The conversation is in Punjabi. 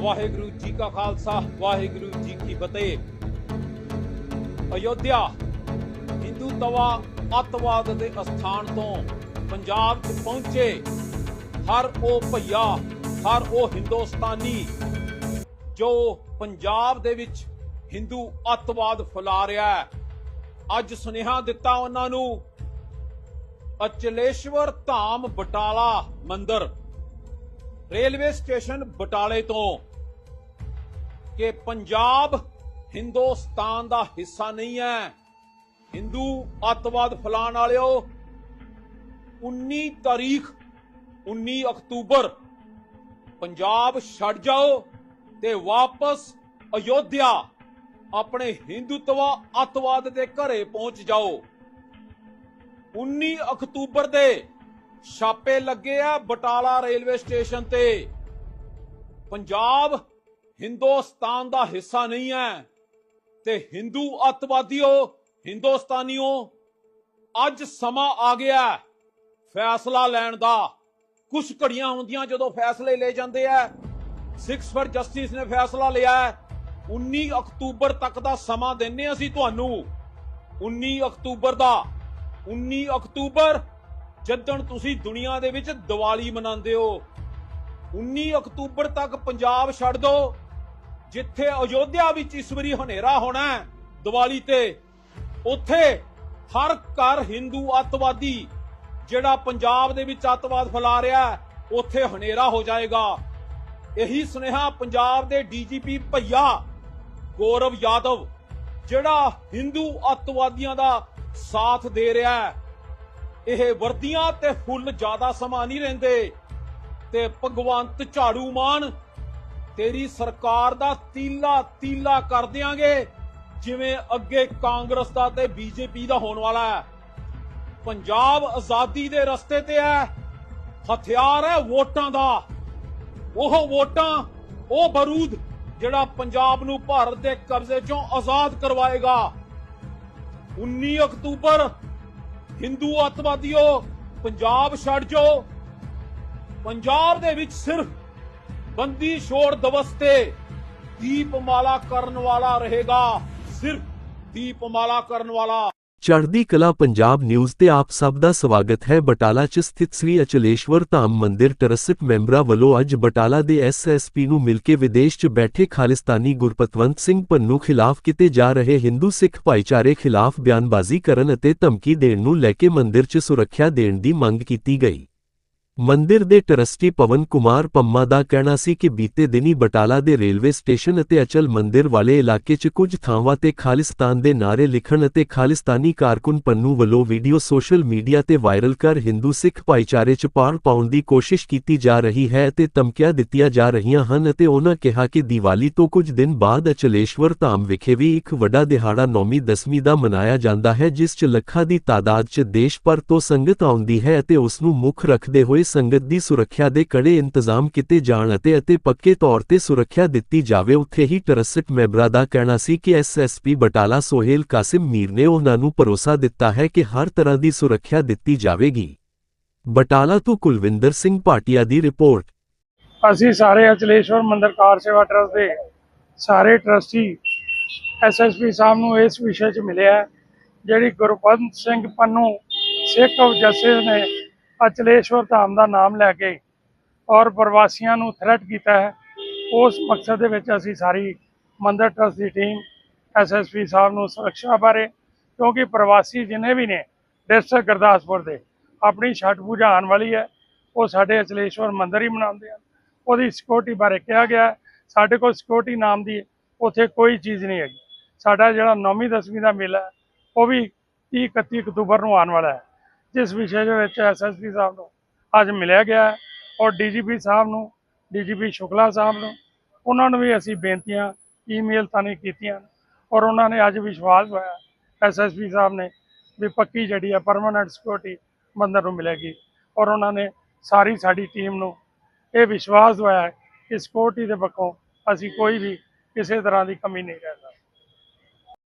ਵਾਹਿਗੁਰੂ ਜੀ ਕਾ ਖਾਲਸਾ, ਵਾਹਿਗੁਰੂ ਜੀ ਕੀ ਫਤਿਹ। ਅਯੋਧਿਆ, ਹਿੰਦੂ ਤਵਾ ਅੱਤਵਾਦ ਦੇ ਅਸਥਾਨ ਤੋਂ ਪੰਜਾਬ 'ਚ ਪਹੁੰਚੇ। ਹਰ ਉਹ ਭਈਆ, ਹਰ ਉਹ ਹਿੰਦੁਸਤਾਨੀ, ਜੋ ਪੰਜਾਬ ਦੇ ਵਿੱਚ ਹਿੰਦੂ ਅੱਤਵਾਦ ਫੈਲਾ ਰਿਹਾ ਹੈ। ਅੱਜ ਸੁਨੇਹਾ ਦਿੱਤਾ ਉਹਨਾਂ ਨੂੰ, ਅਚਲੇਸ਼ਵਰ ਧਾਮ ਬਟਾਲਾ ਮੰਦਿਰ। ਰੇਲਵੇ ਸਟੇਸ਼ਨ ਬਟਾਲੇ ਤੋਂ ਕਿ ਪੰਜਾਬ ਹਿੰਦੁਸਤਾਨ ਦਾ ਹਿੱਸਾ ਨਹੀਂ ਹੈ। ਹਿੰਦੂ ਅੱਤਵਾਦ ਫੈਲਾਣ ਵਾਲਿਓ 19 ਤਾਰੀਖ 19 ਅਕਤੂਬਰ, ਪੰਜਾਬ ਛੱਡ ਜਾਓ ਤੇ ਵਾਪਸ ਅਯੋਧਿਆ, ਆਪਣੇ ਹਿੰਦੂਤਵਾ ਅੱਤਵਾਦ ਦੇ ਘਰੇ ਪਹੁੰਚ ਜਾਓ। 19 ਅਕਤੂਬਰ ਦੇ ਛਾਪੇ ਲੱਗੇ ਆ ਬਟਾਲਾ ਰੇਲਵੇ ਸਟੇਸ਼ਨ ਤੇ। ਪੰਜਾਬ ਹਿੰਦੁਸਤਾਨ ਦਾ ਹਿੱਸਾ ਨਹੀਂ ਹੈ। ਤੇ ਹਿੰਦੂ ਅੱਤਵਾਦੀਓ, ਹਿੰਦੁਸਤਾਨੀਓ, ਅੱਜ ਸਮਾਂ ਆ ਗਿਆ ਫੈਸਲਾ ਲੈਣ ਦਾ। ਕੁਝ ਘੜੀਆਂ ਹੁੰਦੀਆਂ ਜਦੋਂ ਫੈਸਲੇ ਲਏ ਜਾਂਦੇ ਆ। ਸਿਕਸ ਫਰ ਜਸਟਿਸ ਨੇ ਫੈਸਲਾ ਲਿਆ ਹੈ। 19 ਅਕਤੂਬਰ ਤੱਕ ਦਾ ਸਮਾਂ ਦਿੰਨੇ ਅਸੀਂ ਤੁਹਾਨੂੰ। 19 ਅਕਤੂਬਰ ਦਾ। 19 ਅਕਤੂਬਰ, ਜਦੋਂ ਤੁਸੀਂ ਦੁਨੀਆ ਦੇ ਵਿੱਚ ਦੀਵਾਲੀ ਮਨਾਉਂਦੇ ਹੋ। 19 ਅਕਤੂਬਰ ਤੱਕ ਪੰਜਾਬ ਛੱਡ ਦਿਓ। ਜਿੱਥੇ ਅਯੋਧਿਆ ਵਿੱਚ ਇਸ ਵਾਰੀ ਹਨੇਰਾ ਹੋਣਾ ਹੈ, ਦੀਵਾਲੀ ਤੇ, ਉੱਥੇ ਹਰ ਘਰ ਹਿੰਦੂ ਅੱਤਵਾਦੀ ਜਿਹੜਾ ਪੰਜਾਬ ਦੇ ਵਿੱਚ ਅੱਤਵਾਦ ਫੈਲਾ ਰਿਹਾ ਉੱਥੇ ਹਨੇਰਾ ਹੋ ਜਾਏਗਾ। ਇਹੀ ਸੁਨੇਹਾ ਪੰਜਾਬ ਦੇ ਡੀਜੀਪੀ ਭਈਆ ਗੌਰਵ ਯਾਦਵ, ਜਿਹੜਾ ਹਿੰਦੂ ਅੱਤਵਾਦੀਆਂ ਦਾ ਸਾਥ ਦੇ ਰਿਹਾ ਹੈ। ਇਹ ਵਰਦੀਆਂ ਤੇ ਫੁੱਲ ਜ਼ਿਆਦਾ ਸਮਾਂ ਨਹੀਂ ਰਹਿੰਦੇ ਤੇ ਭਗਵੰਤ ਝਾੜੂ ਮਾਨ ਤੇਰੀ ਸਰਕਾਰ ਦਾ ਤੀਲਾ ਤੀਲਾ ਕਰ ਦਿਆਂਗੇ। ਜਿਵੇਂ ਅੱਗੇ ਕਾਂਗਰਸ ਦਾ ਤੇ ਬੀਜੇਪੀ ਦਾ ਹੋਣ ਵਾਲਾ ਹੈ। ਪੰਜਾਬ ਆਜ਼ਾਦੀ ਦੇ ਰਸਤੇ ਤੇ ਹੈ। ਹਥਿਆਰ ਹੈ ਵੋਟਾਂ ਦਾ। ਉਹ ਵੋਟਾਂ, ਉਹ ਬਰੂਦ ਜਿਹੜਾ ਪੰਜਾਬ ਨੂੰ ਭਾਰਤ ਦੇ ਕਬਜ਼ੇ ਚੋਂ ਆਜ਼ਾਦ ਕਰਵਾਏਗਾ। 19 ਅਕਤੂਬਰ, ਹਿੰਦੂ ਅੱਤਵਾਦੀਓ, ਪੰਜਾਬ ਛੱਡ ਜਾਓ। ਪੰਜਾਬ ਦੇ ਵਿੱਚ ਸਿਰਫ ਬੰਦੀ ਛੋੜ ਦਿਵਸ ਤੇ ਦੀਪਮਾਲਾ ਕਰਨ ਵਾਲਾ ਰਹੇਗਾ ਸਿਰਫ ਦੀਪਮਾਲਾ ਕਰਨ ਵਾਲਾ। ਚੜ੍ਹਦੀ ਕਲਾ ਪੰਜਾਬ ਨਿਊਜ਼ ਤੇ ਆਪ ਸਭ ਦਾ ਸਵਾਗਤ ਹੈ। ਬਟਾਲਾ 'ਚ ਸਥਿਤ ਸ੍ਰੀ ਅਚਲੇਸ਼ਵਰ ਧਾਮ ਮੰਦਿਰ ਟਰਸਟ ਮੈਂਬਰਾਂ ਵੱਲੋਂ ਅੱਜ ਬਟਾਲਾ ਦੇ ਐਸਐਸਪੀ ਨੂੰ ਮਿਲ ਕੇ ਵਿਦੇਸ਼ 'ਚ ਬੈਠੇ ਖਾਲਿਸਤਾਨੀ ਗੁਰਪਤਵੰਤ ਸਿੰਘ ਪੰਨੂ ਖਿਲਾਫ ਕੀਤੇ ਜਾ ਰਹੇ ਹਿੰਦੂ ਸਿੱਖ ਭਾਈਚਾਰੇ ਖਿਲਾਫ ਬਿਆਨਬਾਜ਼ੀ ਕਰਨ ਅਤੇ ਧਮਕੀ ਦੇਣ ਨੂੰ ਲੈ ਕੇ ਮੰਦਿਰ 'ਚ ਸੁਰੱਖਿਆ ਦੇਣ ਦੀ ਮੰਗ ਕੀਤੀ ਗਈ। ਮੰਦਿਰ ਦੇ ਟਰਸਟੀ ਪਵਨ ਕੁਮਾਰ ਪੰਮਾ ਦਾ ਕਹਿਣਾ ਸੀ ਕਿ ਬੀਤੇ ਦਿਨੀ ਬਟਾਲਾ ਦੇ ਰੇਲਵੇ ਸਟੇਸ਼ਨ ਅਤੇ ਅਚਲ ਮੰਦਿਰ ਵਾਲੇ ਇਲਾਕੇ 'ਚ ਕੁਝ ਥਾਵਾਂ ਤੇ ਖਾਲਿਸਤਾਨ ਦੇ ਨਾਰੇ ਲਿਖਣ ਅਤੇ ਖਾਲਿਸਤਾਨੀ ਕਾਰਕੁਨ ਪੰਨੂ ਵੱਲੋਂ ਵੀਡੀਓ ਸੋਸ਼ਲ ਮੀਡੀਆ ਤੇ ਵਾਇਰਲ ਕਰ ਹਿੰਦੂ ਸਿੱਖ ਭਾਈਚਾਰੇ 'ਚ ਪਾੜ ਪਾਉਣ ਦੀ ਕੋਸ਼ਿਸ਼ ਕੀਤੀ ਜਾ ਰਹੀ ਹੈ ਅਤੇ ਧਮਕੀਆਂ ਦਿੱਤੀਆਂ ਜਾ ਰਹੀਆਂ ਹਨ ਅਤੇ ਉਹਨਾਂ ਕਿਹਾ ਕਿ ਦੀਵਾਲੀ ਤੋਂ ਕੁਝ ਦਿਨ ਬਾਅਦ ਅਚਲੇਸ਼ਵਰ ਧਾਮ ਵਿਖੇ ਵੀ ਇੱਕ ਵੱਡਾ ਦਿਹਾੜਾ ਨੌਮੀ ਦਸਵੀਂ ਦਾ ਮਨਾਇਆ ਜਾਂਦਾ ਹੈ, ਜਿਸ 'ਚ ਲੱਖਾਂ ਦੀ ਤਾਦਾਦ 'ਚ ਦੇਸ਼ ਭਰ ਤੋਂ ਸੰਗਤ ਆਉਂਦੀ ਹੈ ਅਤੇ ਉਸ ਨੂੰ ਮੁੱਖ ਰੱਖਦੇ ਹੋਏ ਸੰਗਤ ਦੀ ਸੁਰੱਖਿਆ ਦੇ ਕੜੇ ਇੰਤਜ਼ਾਮ ਕੀਤੇ ਜਾਣ ਅਤੇ ਅਤੇ ਪੱਕੇ ਤੌਰ ਤੇ ਸੁਰੱਖਿਆ ਦਿੱਤੀ ਜਾਵੇ, ਉੱਥੇ ਹੀ ਟਰਸਟ ਮੈਂਬਰਾਂ ਦਾ ਕਹਿਣਾ ਸੀ ਕਿ ਐਸਐਸਪੀ ਬਟਾਲਾ ਸੋਹੇਲ ਕਾਸਿਮ ਮੀਰ ਨੇ ਉਹਨਾਂ ਨੂੰ ਭਰੋਸਾ ਦਿੱਤਾ ਹੈ ਕਿ ਹਰ ਤਰ੍ਹਾਂ ਦੀ ਸੁਰੱਖਿਆ ਦਿੱਤੀ ਜਾਵੇਗੀ। ਬਟਾਲਾ ਤੋਂ ਕੁਲਵਿੰਦਰ ਸਿੰਘ ਭਾਟੀਆ ਦੀ ਰਿਪੋਰਟ। ਅਸੀਂ ਸਾਰੇ ਅਚਲੇਸ਼ਵਰ ਮੰਦਿਰ ਕਾਰ ਸੇਵਾ ਟਰਸਟ ਦੇ ਸਾਰੇ ਟਰਸਟੀ ਐਸਐਸਪੀ ਸਾਹਿਬ ਨੂੰ ਇਸ ਵਿਸ਼ੇ 'ਚ ਮਿਲਿਆ ਜਿਹੜੀ ਗੁਰਪੰਤ ਸਿੰਘ ਪੰਨੂ, ਸਿੱਖ ਆਫ ਜਸਟਿਸ ਨੇ ਅਚਲੇਸ਼ਵਰ ਧਾਮ ਦਾ ਨਾਮ ਲੈ ਕੇ ਔਰ ਪ੍ਰਵਾਸੀਆਂ ਨੂੰ ਥ੍ਰੈਟ ਕੀਤਾ ਹੈ, ਉਸ ਮਕਸਦ ਦੇ ਵਿੱਚ ਅਸੀਂ ਸਾਰੀ ਮੰਦਰ ਟਰਸਟ ਦੀ ਟੀਮ ਐਸਐਸਪੀ ਸਾਹਿਬ ਨੂੰ ਸੁਰੱਖਿਆ ਬਾਰੇ, ਕਿਉਂਕਿ ਪ੍ਰਵਾਸੀ ਜਿੰਨੇ ਵੀ ਨੇ ਡਿਸਟ੍ਰਿਕਟ ਗੁਰਦਾਸਪੁਰ ਦੇ, ਆਪਣੀ ਛਠ ਪੂਜਾ ਆਉਣ ਵਾਲੀ ਹੈ, ਉਹ ਸਾਡੇ ਅਚਲੇਸ਼ਵਰ ਮੰਦਰ ਹੀ ਮਨਾਉਂਦੇ ਹਨ ਉਹਦੀ ਸਿਕਿਉਰਿਟੀ ਬਾਰੇ ਕਿਹਾ ਗਿਆ ਹੈ। ਸਾਡੇ ਕੋਲ ਸਿਕਿਉਰਿਟੀ ਨਾਮ ਦੀ ਉੱਥੇ ਕੋਈ ਚੀਜ਼ ਨਹੀਂ ਹੈਗੀ ਸਾਡਾ ਜਿਹੜਾ ਨੌਵੀਂ ਦਸਵੀਂ ਦਾ ਮੇਲਾ ਉਹ ਵੀ 30 31 ਅਕਤੂਬਰ ਨੂੰ ਆਉਣ ਵਾਲਾ ਹੈ ਜਿਸ ਵਿਸ਼ੇ ਦੇ ਵਿੱਚ ਐਸਐਸਪੀ ਸਾਹਿਬ ਨੂੰ ਅੱਜ ਮਿਲਿਆ ਗਿਆ ਹੈ ਔਰ ਡੀਜੀਪੀ ਸਾਹਿਬ ਨੂੰ ਡੀਜੀਪੀ ਸ਼ੁਕਲਾ ਸਾਹਿਬ ਨੂੰ, ਉਹਨਾਂ ਨੂੰ ਵੀ ਅਸੀਂ ਬੇਨਤੀਆਂ ਈਮੇਲ ਤਾਨੀ ਕੀਤੀਆਂ ਔਰ ਉਹਨਾਂ ਨੇ ਅੱਜ ਵਿਸ਼ਵਾਸ ਹੋਇਆ ਐਸਐਸਪੀ ਸਾਹਿਬ ਨੇ ਵੀ ਪੱਕੀ ਜਿਹੜੀ ਆ ਪਰਮਾਨੈਂਟ ਸਿਕਿਉਰਿਟੀ ਮੰਦਰ ਨੂੰ ਮਿਲੇਗੀ ਔਰ ਉਹਨਾਂ ਨੇ ਸਾਰੀ ਸਾਡੀ ਟੀਮ ਨੂੰ ਇਹ ਵਿਸ਼ਵਾਸ ਹੋਇਆ ਕਿ ਸਿਕਿਉਰਿਟੀ ਦੇ ਪੱਖੋਂ ਅਸੀਂ ਕੋਈ ਵੀ ਕਿਸੇ ਤਰ੍ਹਾਂ ਦੀ ਕਮੀ ਨਹੀਂ ਰਹਿ ਸਕਦੇ।